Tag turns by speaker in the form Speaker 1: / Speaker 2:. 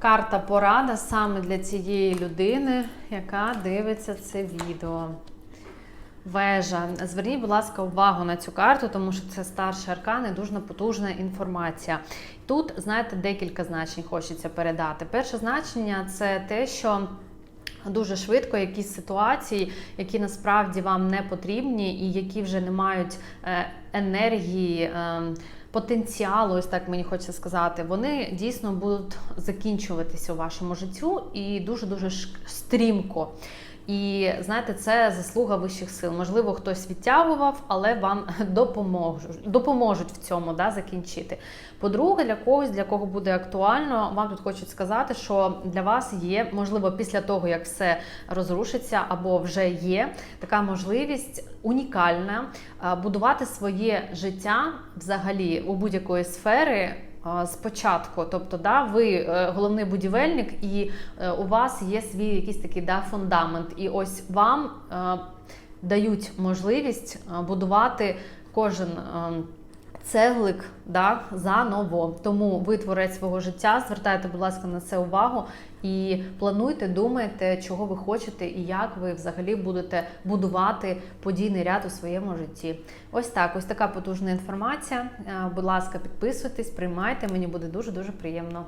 Speaker 1: Карта порада саме для цієї людини, яка дивиться це відео. Вежа. Зверніть, будь ласка, увагу на цю карту, тому що це старший аркан і дуже потужна інформація. Тут, знаєте, декілька значень хочеться передати. Перше значення це те, що. Дуже швидко якісь ситуації, які насправді вам не потрібні, і які вже не мають е, енергії, е, потенціалу, ось так мені хочеться сказати, вони дійсно будуть закінчуватися у вашому життю і дуже дуже стрімко. І знаєте, це заслуга вищих сил. Можливо, хтось відтягував, але вам допоможуть, допоможуть в цьому да, закінчити. По-друге, для когось, для кого буде актуально, вам тут хочуть сказати, що для вас є, можливо, після того, як все розрушиться або вже є, така можливість унікальна будувати своє життя взагалі у будь-якої сфери. Е, Спочатку, тобто, да, ви е, головний будівельник, і е, у вас є свій якийсь такий да, фундамент. І ось вам дають можливість будувати кожен е, цеглик да, заново. Тому ви творець свого життя. Звертайте, будь ласка, на це увагу і плануйте, думайте, чого ви хочете і як ви взагалі будете будувати подійний ряд у своєму житті. Ось так, ось така потужна інформація. Е, Будь ласка, підписуйтесь, приймайте. Мені буде дуже дуже приємно.